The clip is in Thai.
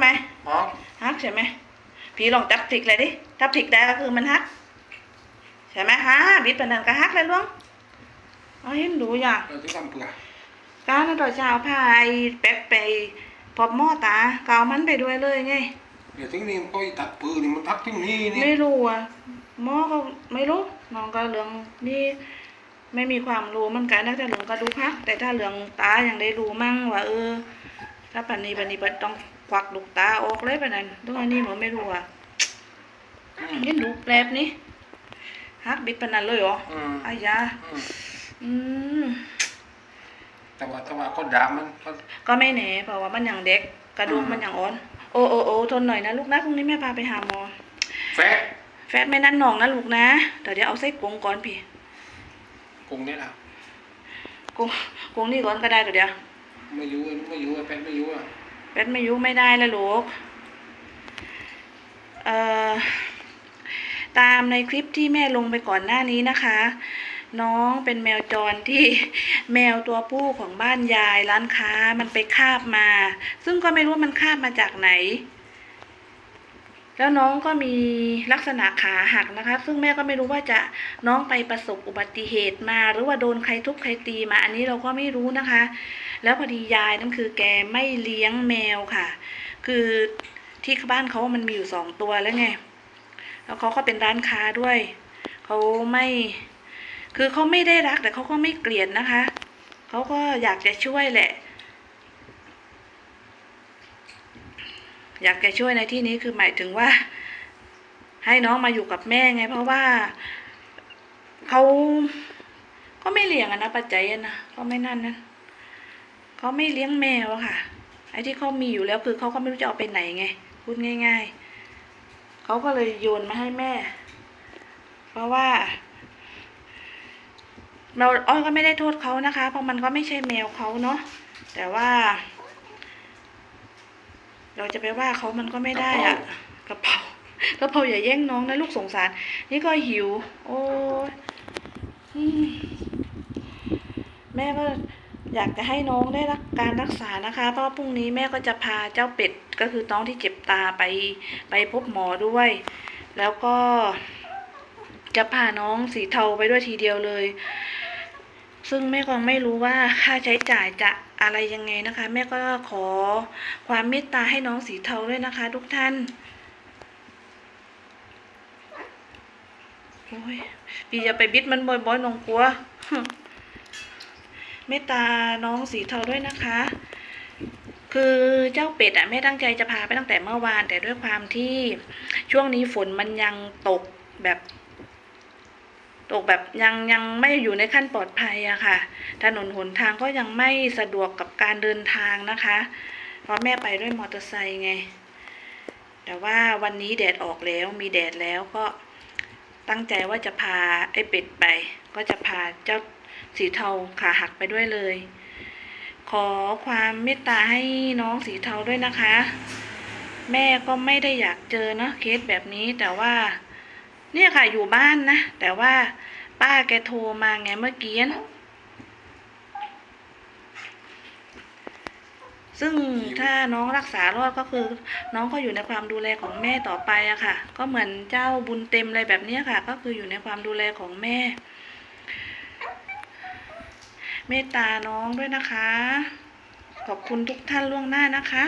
ไหมอ๋อฮักใช่ไหมพี่ลองจับพลิกเลยดิถ้าพลิกได้ก็คือมันฮักใช่ไหมฮะบิดปานนันก็ฮักเลยลุงเอาเห็นดูอย่างเราจะทำเปลือกการนั้นต่อเช้าพาไอ้แป๊กไปพบหม้อตาก็เอามันไปด้วยเลยไงเดี๋ยวถึงนี่มันก็ตัดปืนนี่มันทักถึงนี่นี่ไม่รู้อะหมอก็ไม่รู้น้องก็เรื่องนี่ไม่มีความรู้เหมันกันนะแต่เรื่องกระดูกพัก แต่ถ้าเรื่องตาอย่างได้รู้มั่งว่าเออถ้าปันนี้ปันนี้ปันต้อง ควักลูกตาออกเลยปะนั้นตรงอันนี้หนูไม่รู้อะอืมนี่ดูแปลบนี่ฮักบิดปานนั้นเลยเหรออืมอายาอืมอืมแต่ว่าแต่ว่าก็ดามมันก็ก็ไม่แน่เพราะว่ามันอย่างเด็ก กระดูกอืมมันอย่างอ่อน โอ้โอ้โอ้ทนหน่อยนะลูกนะพรุ่งนี้แม่พาไปหาหมอ แฟะแฟตไม่นั่นหนองนะลูกนะเดี๋ยวเดี๋ยวเอาไส้กรงก่อนพี่กงนี่แหละกรงกรงนี่ก่อนก็ได้เดี๋ยวเดี๋ยวไม่อยู่อะไม่อยู่อะแฟนไม่อยู่อะ แฟตไม่ยุ่ไม่ได้แล้วลูก เอ่อ ตามในคลิปที่แม่ลงไปก่อนหน้านี้นะคะ น้องเป็นแมวจรที่แมวตัวผู้ของบ้านยายร้านค้ามันไปคาบมา ซึ่งก็ไม่รู้ว่ามันคาบมาจากไหน แล้วน้องก็มีลักษณะขาหักนะคะ ซึ่งแม่ก็ไม่รู้ว่าจะน้องไปประสบอุบัติเหตุมา หรือว่าโดนใครทุบใครตีมา อันนี้เราก็ไม่รู้นะคะแล้วพอดียายนั่นคือแกไม่เลี้ยงแมวค่ะ คือที่บ้านเขามันมีอยู่สองตัวแล้วไง แล้วเขาก็เป็นร้านค้าด้วย เขาไม่ คือเขาไม่ได้รักแต่เขาก็ไม่เกลียดนะคะ เขาก็อยากจะช่วยแหละ อยากจะช่วยในที่นี้คือหมายถึงว่า ให้น้องมาอยู่กับแม่ไง เพราะว่าเขาก็ไม่เลี้ยงอะนะปัจจัยนะเขาไม่นั่นนะ เขาไม่เลี้ยงแมวอะค่ะ ไอ้ที่เขามีอยู่แล้วคือเขาก็ไม่รู้จะเอาไปไหนไง พูดง่าย ๆ เขาก็เลยโยนมาให้แม่ เพราะว่า เราอ้อยก็ไม่ได้โทษเขานะคะ เพราะมันก็ไม่ใช่แมวเขาเนาะ แต่ว่า เราจะไปว่าเขามันก็ไม่ได้อะกระเพรากระเพราอย่าแย่งน้องนะลูกสงสาร นี่ก็หิว โอ้แม่ก็ อยากจะให้น้องได้รับการรักษานะคะ เพราะพรุ่งนี้แม่ก็จะพาเจ้าเป็ดก็คือน้องที่เจ็บตาไปไปพบหมอด้วย แล้วก็จะพาน้องสีเทาไปด้วยทีเดียวเลย ซึ่งแม่ก็ไม่รู้ว่าค่าใช้จ่ายจะอะไรยังไงนะคะ แม่ก็ขอความเมตตาให้น้องสีเทาด้วยนะคะ ทุกท่านโอ้ยพี่อย่าไปบิดมันบ่อยๆน้องกลัว เมตตาน้องสีเทาด้วยนะคะ คือเจ้าเป็ดอะแม่ตั้งใจจะพาไปตั้งแต่เมื่อวาน แต่ด้วยความที่ช่วงนี้ฝนมันยังตกแบบ ตกแบบยังยังไม่อยู่ในขั้นปลอดภัยอะค่ะ ถนนหนทางก็ยังไม่สะดวกกับการเดินทางนะคะ เพราะแม่ไปด้วยมอเตอร์ไซค์ไง แต่ว่าวันนี้แดดออกแล้วมีแดดแล้วก็ตั้งใจว่าจะพาไอ้เป็ดไป ก็จะพาเจ้า สีเทาขาหักไปด้วยเลย ขอความเมตตาให้น้องสีเทาด้วยนะคะ แม่ก็ไม่ได้อยากเจอเนาะเคสแบบนี้แต่ว่า เนี่ยค่ะอยู่บ้านนะ แต่ว่าป้าแกโทรมาไงเมื่อกี้นะซึ่งถ้าน้องรักษารอดก็คือ น้องก็อยู่ในความดูแลของแม่ต่อไปอะค่ะ ก็เหมือนเจ้าบุญเต็มอะไรแบบนี้ค่ะ ก็คืออยู่ในความดูแลของแม่ เมตตาน้องด้วยนะคะ ขอบคุณทุกท่านล่วงหน้านะคะ